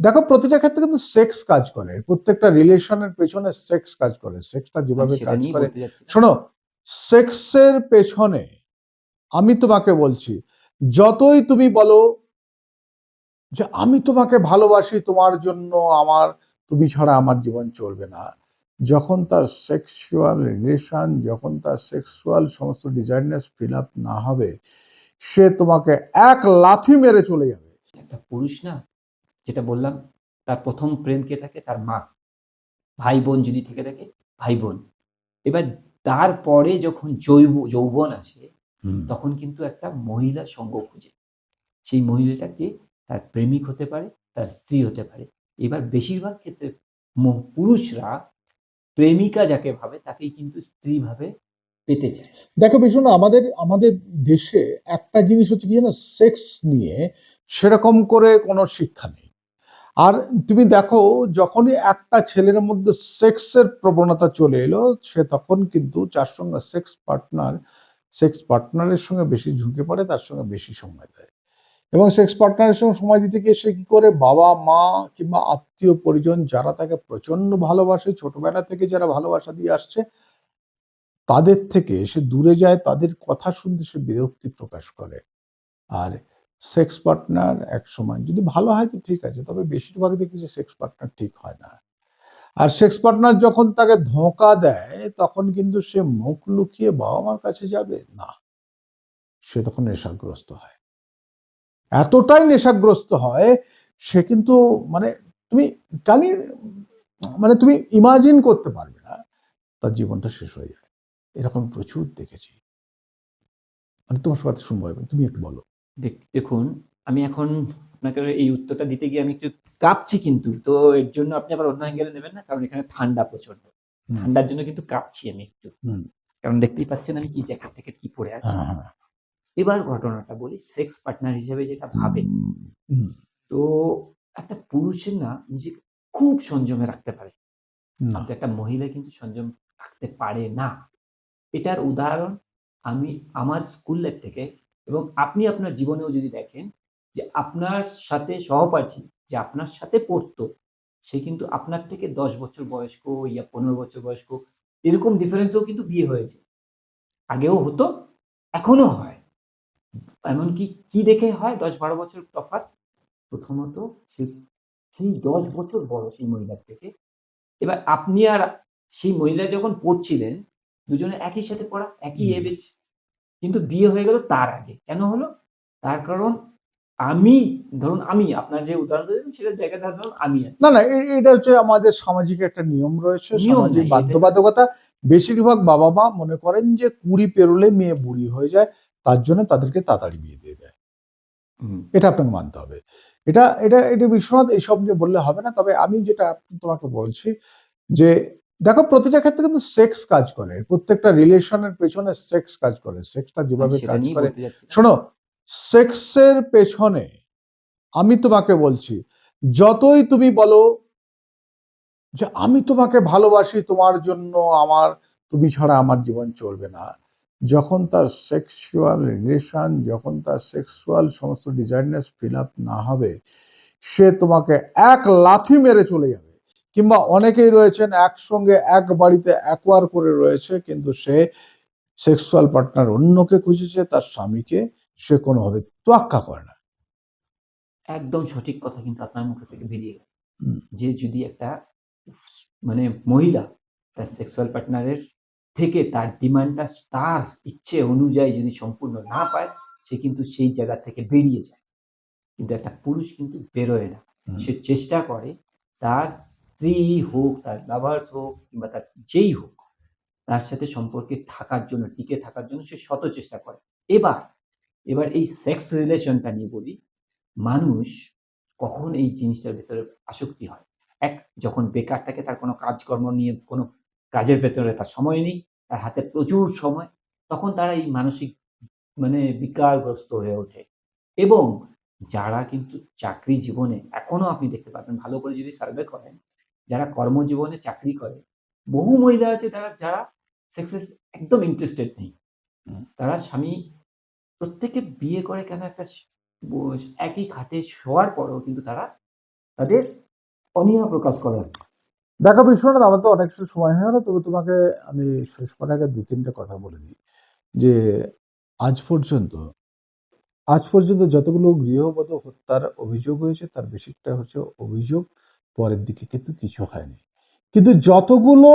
দেখো প্রতিটা ক্ষেত্রে কিন্তু সেক্স কাজ করে। প্রত্যেকটা রিলেশনের পেছনে সেক্স কাজ করে। সেক্সটা যেভাবে কাজ করে। শোনো সেক্সের পেছনে আমি তোমাকে বলছি যতই তুমি বলো যে আমি তোমাকে ভালোবাসি তোমার জন্য আমার তুমি ছাড়া আমার জীবন চলবে না। যখন তার সেক্সুয়াল রিলেশন যখন তার সেক্সুয়াল সমস্ত ডিজাইননেস ফিল আপ না হবে সে তোমাকে এক লাথি মেরে চলে যাবে। একটা পুরুষ না যেটা বললাম তার প্রথম প্রেম কে থাকে? তার মা। ভাই বোন যদি থেকে থাকে ভাই বোন। এবার তারপরে যখন জৈব যৌবন আসে তখন কিন্তু একটা মহিলা সঙ্গ খুঁজে। সেই মহিলাটাকে তার প্রেমিক হতে পারে তার স্ত্রী হতে পারে। এবার বেশিরভাগ ক্ষেত্রে পুরুষরা প্রেমিকা যাকে ভাবে তাকেই কিন্তু স্ত্রী ভাবে পেতে চায়। দেখো ভীষণ আমাদের আমাদের দেশে একটা জিনিস হচ্ছে কি জানো সেক্স নিয়ে সেরকম করে কোনো শিক্ষা নেই। আর তুমি দেখো, যখনই একটা ছেলের মধ্যে সেক্সের প্রবণতা চলে এলো, সে তখন কিন্তু যার সঙ্গে সেক্স পার্টনার, সেক্স পার্টনারের সঙ্গে বেশি ঝুঁকে পড়ে, তার সঙ্গে বেশি সময় দেয়। এবং সেক্স পার্টনারের সঙ্গে সময় দিতে গিয়ে সে কি করে? বাবা, মা কিংবা আত্মীয় পরিজন যারা তাকে প্রচণ্ড ভালোবাসে, ছোটবেলা থেকে যারা ভালোবাসা দিয়ে আসছে, তাদের থেকে সে দূরে যায়, তাদের কথা শুনতে সে বিরক্তি প্রকাশ করে। আর সেক্স পার্টনার এক সময় যদি ভালো হয় তো ঠিক আছে, তবে বেশিরভাগ দেখি যে সেক্স পার্টনার ঠিক হয় না। আর সেক্স পার্টনার যখন তাকে ধোঁকা দেয়, তখন কিন্তু সে মুখ লুকিয়ে বাবা মার কাছে যাবে? না। সে তখন নেশাগ্রস্ত হয়। এতটাই নেশাগ্রস্ত হয়, সে কিন্তু মানে তুমি জানি মানে তুমি ইমাজিন করতে পারবে না, তার জীবনটা শেষ হয়ে যায়। এরকম প্রচুর দেখেছি। মানে তোমার সাথে শুনব তুমি একটু বলো। দেখুন আমি এখন আপনাকে এই উত্তরটা দিতে গিয়ে আমি একটু কাঁপছি কিন্তু। তো এর জন্য আপনি আবার অন্য অ্যাঙ্গেলে নেবেন না কারণ এখানে ঠান্ডা প্রচণ্ড ঠান্ডার জন্য কিন্তু কাঁপছি আমি একটু। কারণ দেখতেই পাচ্ছেন আমি কি জ্যাকেট থেকে কি পরে আছি। হ্যাঁ, হ্যাঁ। এবার ঘটনাটা বলি সেক্স পার্টনার হিসেবে যেটা ভাবে তো একটা পুরুষের না নিজেকে খুব সংযমে রাখতে পারে। কিন্তু একটা মহিলা কিন্তু সংযম রাখতে পারে না। এটার উদাহরণ আমি আমার স্কুল লাইফ থেকে এবং আপনি আপনার জীবনেও যদি দেখেন যে আপনার সাথে সহপাঠী যে আপনার সাথে পড়তো সে কিন্তু আপনার থেকে দশ বছর বয়স্ক ইয়া পনেরো বছর বয়স্ক এরকম ডিফারেন্সেও কিন্তু বিয়ে হয়েছে। আগেও হতো এখনও হয়। এমনকি কি দেখে হয়? দশ বারো বছর তফাৎ। প্রথমত সে সেই দশ বছর বড় সেই মহিলার থেকে। এবার আপনি আর সেই মহিলা যখন পড়ছিলেন দুজনে একই সাথে পড়া একই হুম। কিন্তু বিয়ে হয়ে গেল তার আগে। কেন হলো? তার কারণ আমি ধরুন আমি আপনার যে উদাহরণ দিলেন সেটা জায়গাটা ধরুন আমি না না এটা হচ্ছে আমাদের সামাজিক একটা নিয়ম রয়েছে সামাজিক বাধ্যবাধকতা। বেশিরভাগ বাবা মা মনে করেন যে কুড়ি পেরোলে মেয়ে বুড়ি হয়ে যায় তার জন্য তাদেরকে তাড়াতাড়ি বিয়ে দিয়ে দেয়। হুম, এটা আপনাকে মানতে হবে। এটা এটা এটা বিশ্বনাথ এইসব নিয়ে বললে হবে না। তবে আমি যেটা তোমাকে বলছি যে দেখো প্রতিটা ক্ষেত্রে কিন্তু সেক্স কাজ করে। প্রত্যেকটা রিলেশনের পেছনে সেক্স কাজ করে। সেক্সটা যেভাবে কাজ করে। শোনো সেক্সের পেছনে আমি তোমাকে বলছি যতই তুমি বলো যে আমি তোমাকে ভালোবাসি তোমার জন্য আমার তুমি ছাড়া আমার জীবন চলবে না। যখন তার সেক্সুয়াল রিলেশন যখন তার সেক্সুয়াল সমস্ত ডিজাইননেস ফিল আপ না হবে সে তোমাকে এক লাথি মেরে চলে যাবে। কিংবা অনেকেই রয়েছেন একসঙ্গে এক বাড়িতে একোয়ার করে রয়েছে কিন্তু সে সেক্সুয়াল পার্টনার অন্যকে খুঁজেছে তার স্বামীকে সে কোনোভাবে তোয়াক্কা করে না। একদম সঠিক কথা কিন্তু আপনার মুখ থেকে বেরিয়ে গেল। যে যদি একটা মানে মহিলা তার সেক্সুয়াল পার্টনারের থেকে তার ডিমান্ডটা তার ইচ্ছে অনুযায়ী যদি সম্পূর্ণ না পায় সে কিন্তু সেই জায়গা থেকে বেরিয়ে যায়। কিন্তু একটা পুরুষ কিন্তু বেরোয় না। সে চেষ্টা করে তার স্ত্রী হোক, তার লাভার্স হোক কিংবা তার যেই হোক, তার সাথে সম্পর্কে থাকার জন্য, টিকে থাকার জন্য সে শত চেষ্টা করে। এবার এবার এই সেক্স রিলেশনটা নিয়ে বলি, মানুষ কখন এই জিনিসটার ভেতরে আসক্তি হয়? এক, যখন বেকার থাকে, তার কোনো কাজকর্ম নিয়ে কোনো কাজের ভেতরে তার সময় নেই, তার হাতে প্রচুর সময়, তখন তারা এই মানসিক মানে বিকারগ্রস্ত হয়ে ওঠে। এবং যারা কিন্তু চাকরি জীবনে এখনও আপনি দেখতে পাবেন, ভালো করে যদি সার্ভে করেন যারা কর্মজীবনে চাকরি করে বহু মহিলা আছে তারা যারা সেক্সেস একদম ইন্টারেস্টেড নেই। তারা স্বামী প্রত্যেকে বিয়ে করে কেন একটা একই খাতে শোয়ার পরেও কিন্তু তারা তাদের অনীহা প্রকাশ করার দেখো বিশ্বনাথ আমার তো অনেক সময় হয়ে গেল তবে তোমাকে আমি শেষ করার আগে দু তিনটে কথা বলে দিই। যে আজ পর্যন্ত আজ পর্যন্ত যতগুলো গৃহবধূ হত্যার অভিযোগ হয়েছে তার বেশিরটা হচ্ছে অভিযোগ। পরের দিকে কিন্তু কিছু হয়নি। কিন্তু যতগুলো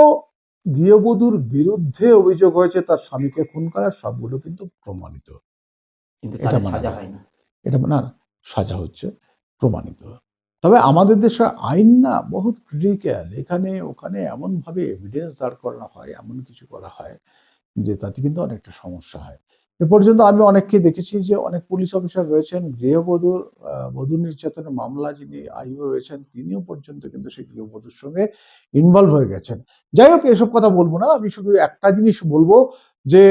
গৃহবধূর বিরুদ্ধে অভিযোগ হয়েছে তার স্বামীকে খুন করার সবগুলো কিন্তু প্রমাণিত। এটা সাজা যায়। হয়নি এটা না সাজা হচ্ছে প্রমাণিত। তবে আমাদের দেশের আইন না বহুত ক্রিটিক্যাল এখানে ওখানে এমনভাবে এভিডেন্স দাঁড় করানো হয় এমন কিছু করা হয় যে তাতে কিন্তু অনেকটা সমস্যা হয়। এ পর্যন্ত আমি অনেককে দেখেছি যে অনেক পুলিশ অফিসার রয়েছেন, গৃহবধূর বধূ নির্যাতনের মামলা যিনি আইও রয়েছেন, তিনিও পর্যন্ত কিন্তু সেই গৃহবধূর সঙ্গে ইনভলভ হয়ে গেছেন। যাই হোক, এসব কথা বলব না, আমি শুধু একটা জিনিস বলব যে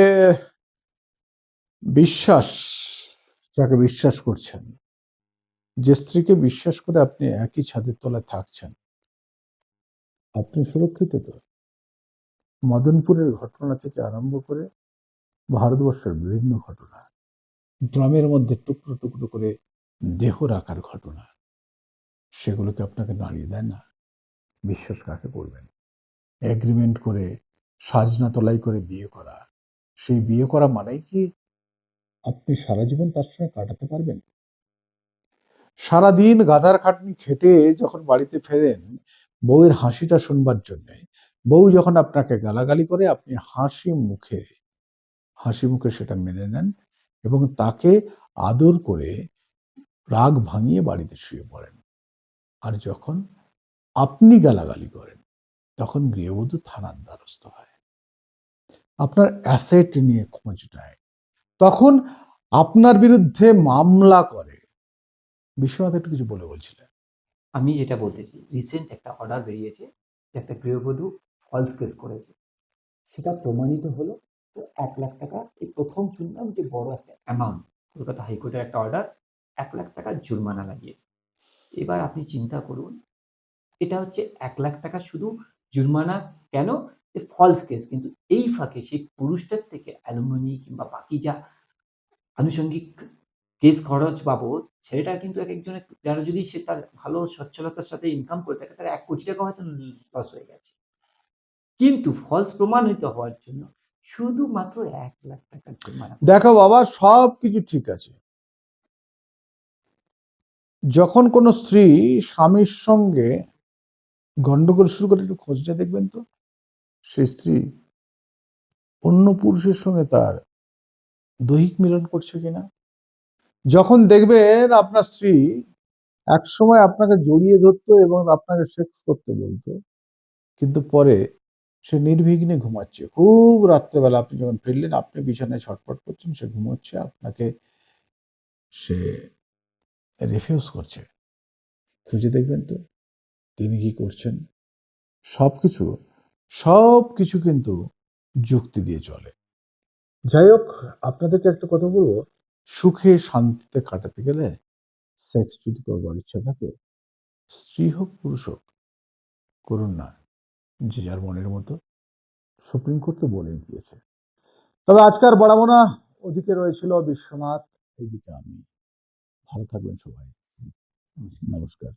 বিশ্বাস, যাকে বিশ্বাস করছেন, যে স্ত্রীকে বিশ্বাস করে আপনি একই ছাদের তলায় থাকছেন। আপনি সুরক্ষিত তো? মদনপুরের ঘটনা থেকে আরম্ভ করে ভারতবর্ষের বিভিন্ন ঘটনা। ড্রামের মধ্যে টুকরো টুকরো করে দেহ রাখার ঘটনা। সেগুলোকে আপনাকে নাড়িয়ে দেয় না। বিশ্বাস কাকে করবেন? এগ্রিমেন্ট করে, সাজনা তলাই করে বিয়ে করা। সেই বিয়ে করা মানেই কি আপনি সারা জীবন তার সঙ্গে কাটাতে পারবেন? সারাদিন গাধার খাটনি খেটে যখন বাড়িতে ফেরেন, বউয়ের হাসিটা শুনবার জন্যে, বউ যখন আপনাকে গালাগালি করে, আপনি হাসি মুখে হাসি মুখে সেটা মেনে নেন এবং তাকে আদর করে রাগ ভাঙিয়ে বাড়িতে শুয়ে পড়েন। আর যখন আপনি গালাগালি করেন, তখন গৃহবধূ থানার দ্বারস্থ হয়। আপনার অ্যাসেট নিয়ে খোঁজ নেয়। তখন আপনার বিরুদ্ধে মামলা করে। বিশ্বনাথ একটু কিছু বলে বলছিলেন। আমি যেটা বলতে চাই রিসেন্ট একটা অর্ডার বেরিয়েছে একটা গৃহবধূ ফলস কেস করেছে। সেটা প্রমাণিত হলো তো এক লাখ টাকা এই প্রথম শুনলাম যে বড় একটা অ্যামাউন্ট কলকাতা হাইকোর্টের একটা অর্ডার এক লাখ টাকা জরিমানা লাগিয়েছে। এবার আপনি চিন্তা করুন, এটা হচ্ছে এক লাখ টাকা শুধু জরিমানা কেন? ফলস কেস কিন্তু এই ফাঁকে সেই পুরুষটার থেকে অ্যালুমিনি কিংবা বাকি যা আনুষঙ্গিক কেস খরচ বাবদ, ছেলেটা কিন্তু এক একজনের, যারা যদি সে তার ভালো সচ্ছলতার সাথে ইনকাম করে থাকে, তার এক কোটি টাকা হয়তো লস হয়ে গেছে। কিন্তু ফলস প্রমাণিত হওয়ার জন্য শুধুমাত্র এক লাখ টাকার জরিমানা দেখো বাবা, সব কিছু ঠিক আছে। যখন কোনো স্ত্রী স্বামীর সঙ্গে গন্ডগোল শুরু করে, একটু খোঁজটা দেখবেন তো, সেই স্ত্রী অন্য পুরুষের সঙ্গে তার দৈহিক মিলন করছে কিনা? যখন দেখবেন আপনার স্ত্রী একসময় আপনাকে জড়িয়ে ধরতো এবং আপনাকে সেক্স করতে বলতো, কিন্তু পরে সে নির্বিঘ্নে ঘুমাচ্ছে। খুব রাত্রেবেলা আপনি যখন ফিরলেন, আপনি বিছানায় ছটফট করছেন, সে ঘুমোচ্ছে, আপনাকে সে রিফিউজ করছে। খুঁজে দেখবেন তো, তিনি কি করছেন? সব কিছু সব কিছু কিন্তু যুক্তি দিয়ে চলে। যাই হোক, আপনাদেরকে একটা কথা বলব, সুখে শান্তিতে কাটাতে গেলে সেক্স যদি করবার ইচ্ছা থাকে, স্ত্রী হোক, পুরুষ হোক, করুন না। যে যার মনের মতো। সুপ্রিম কোর্ট তো বলেই দিয়েছে। তবে আজকার বাড়াবো ওদিকে রয়েছিল বিশ্বনাথ, এইদিকে আমি। ভালো থাকবেন সবাই। নমস্কার।